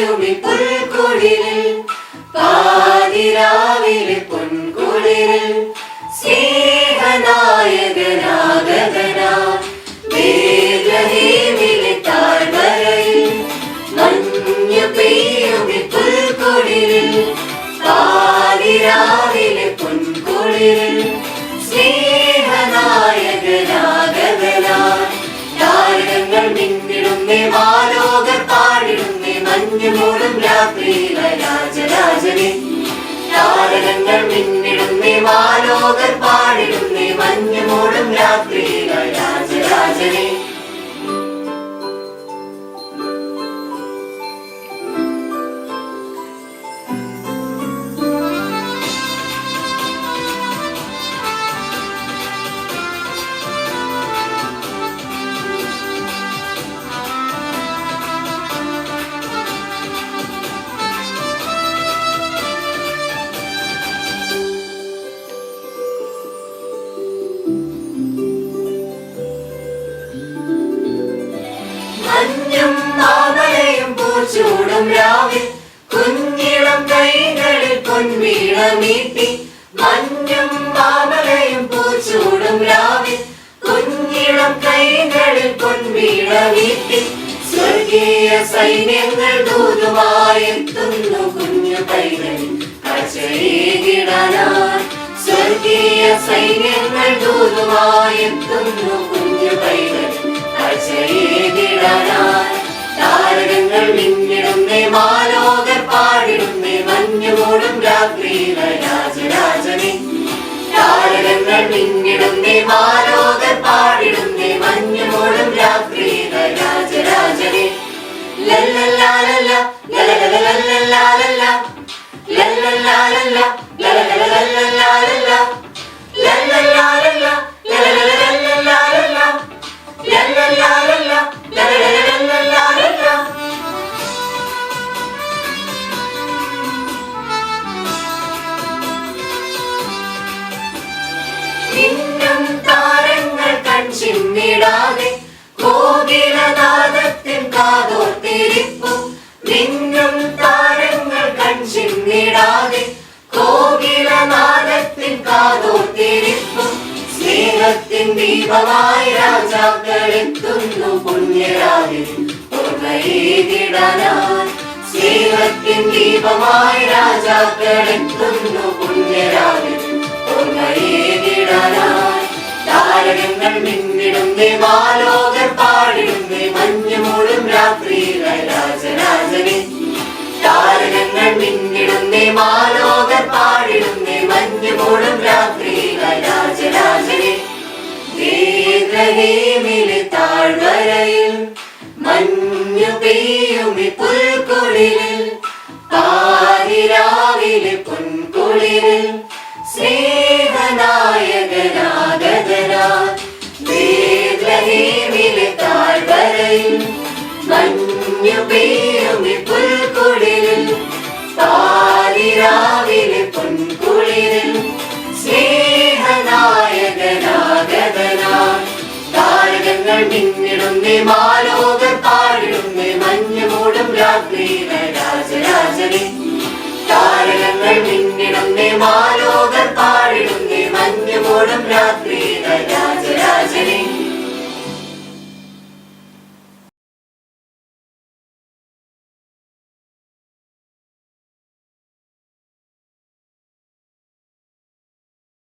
പെയ്യുമി പുൽക്കുടിലിൽ പാതിരാവിലെ പൊൻകുളിരിൽ പാതിരാവിലെ പൊൻകുളിരിൽ മാലോകർ പാടിടുന്നേ മഞ്ഞുമൂടും രാത്രി രാജരാജനെ. പൂച്ചൂടും രാവിൽ കുഞ്ഞിളം കൈകളിൽ പൊൻവീണമീട്ടി മഞ്ഞും മാമലയും പൂച്ചൂടും രാവിൽ കുഞ്ഞിളം കൈകളിൽ പൊൻവീണമീട്ടി സ്വർഗീയ സൈന്യങ്ങൾ ദൂതുമായെത്തുന്നു കുഞ്ഞു കൈകളിൽ. കാഴ്ചയേകിടാനായി സ്വർഗീയ സൈന്യങ്ങൾ ദൂതുമായെത്തുന്നു കുഞ്ഞു കൈകളിൽ. കാഴ്ചയേകിടാനായി താരകങ്ങൾ മിന്നിടുന്നേ മാലോകർ പാടിടുന്നേ മഞ്ഞുമൂടും രാത്രിയിലെ രാജരാജനെ താരകങ്ങൾ മിന്നിടുന്നേ മാലോകർ പാടിടുന്നേ മഞ്ഞുമൂടും രാത്രിയിലെ രാജരാജനെ ലല്ലല്ലാലല്ല ലലലലലല്ലാലല്ല ലല്ലല്ലാലല്ല കൺചിമ്മിടാതെ കോകിലനാദത്തിൻ കാതോർത്തിരിപ്പു മിന്നും താരങ്ങൾ കൺചിമ്മിടാതെ കോകിലനാദത്തിൻ കാതോർത്തിരിപ്പു സ്നേഹത്തിൻ ദീപമായി രാജാക്കൾ എത്തുന്നു പുണ്യരാവിൽ. ഓർമ്മയേകിടാനായി സ്നേഹത്തിൻ ദീപമായി രാജാക്കൾ എത്തുന്നു പുണ്യരാവിൽ. ഓർമ്മയേകിടാനായി താരകങ്ങൾ മിന്നിടുന്നേ മാലോകർ പാടിടുന്നേ മഞ്ഞുമൂടും രാത്രിയിലെ രാജരാജനെ. താരകങ്ങൾ മിന്നിടുന്നേ മാലോകർ പാടിടുന്നേ മഞ്ഞുമൂടും രാത്രിയിലെ രാജരാജനെ. വേദ്രഹേമിലെ താഴ്വരയിൽ മഞ്ഞു പെയ്യുമി പുൽക്കുളിരിൽ കുളിരിൽ മഞ്ഞു പേമി പുൽക്കുളിരിൽ താലിരാവിലെ പൊൻകുളിരിൽ സ്നേഹനായകനാഗതനാം. താരകങ്ങൾ മിന്നിടുന്നേ മാലോകർ പാടിടുന്നേ മഞ്ഞുമൂടും രാത്രിയിലെ രാജരാജനെ. താരകങ്ങൾ മിന്നിടുന്നേ മാലോകർ പാടിടുന്നേ മഞ്ഞുമൂടും രാത്രിയിലെ രാജരാജനെ.